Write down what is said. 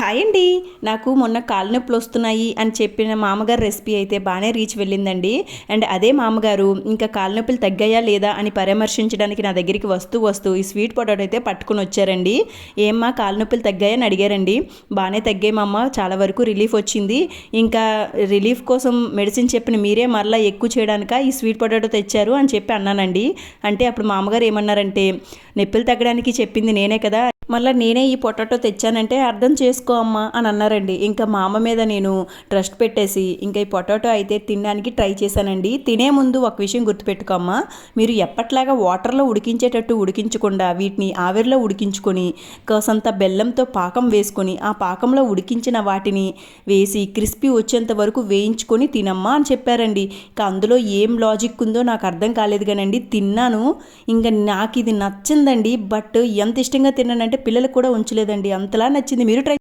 Hi అండి నాకు మొన్న కాలు నొప్పులు వస్తున్నాయి అని చెప్పిన మామగారు రెసిపీ అయితే బాగానే రీచ్ వెళ్ళిందండి. అండ్ అదే మామగారు ఇంకా కాలు నొప్పులు తగ్గాయా లేదా అని పరామర్శించడానికి నా దగ్గరికి వస్తూ వస్తూ ఈ స్వీట్ పొటాటో అయితే పట్టుకుని వచ్చారండి. ఏమ్మా కాలు నొప్పులు తగ్గాయని అడిగారండి. బాగానే తగ్గాయి చాలా వరకు రిలీఫ్ వచ్చింది. ఇంకా రిలీఫ్ కోసం మెడిసిన్ చెప్పిన మీరే మరలా ఎక్కువ చేయడానిక ఈ స్వీట్ పొటాటో తెచ్చారు అని చెప్పి అన్నానండి. అంటే అప్పుడు మామగారు ఏమన్నారంటే నొప్పులు తగ్గడానికి చెప్పింది నేనే కదా మళ్ళీ నేనే ఈ పొటాటో తెచ్చానంటే అర్థం చేసుకో అమ్మా అని అన్నారండి. ఇంకా మా అమ్మ మీద నేను ట్రస్ట్ పెట్టేసి ఇంకా ఈ పొటాటో అయితే తినడానికి ట్రై చేశానండి. తినే ముందు ఒక విషయం గుర్తుపెట్టుకోమ్మా మీరు ఎప్పట్లాగా వాటర్లో ఉడికించేటట్టు ఉడికించకుండా వీటిని ఆవిరిలో ఉడికించుకొని కాసంత బెల్లంతో పాకం వేసుకొని ఆ పాకంలో ఉడికించిన వాటిని వేసి క్రిస్పీ వచ్చేంత వరకు వేయించుకొని తినమ్మా అని చెప్పారండి. ఇంకా అందులో ఏం లాజిక్ ఉందో నాకు అర్థం కాలేదు కానండి. తిన్నాను. ఇంకా నాకు ఇది నచ్చిందండి. బట్ ఎంత ఇష్టంగా తిన్నానంటే పిల్లలకు కూడా ఉంచలేదండి. అంతలా నచ్చింది. మీరు ట్రై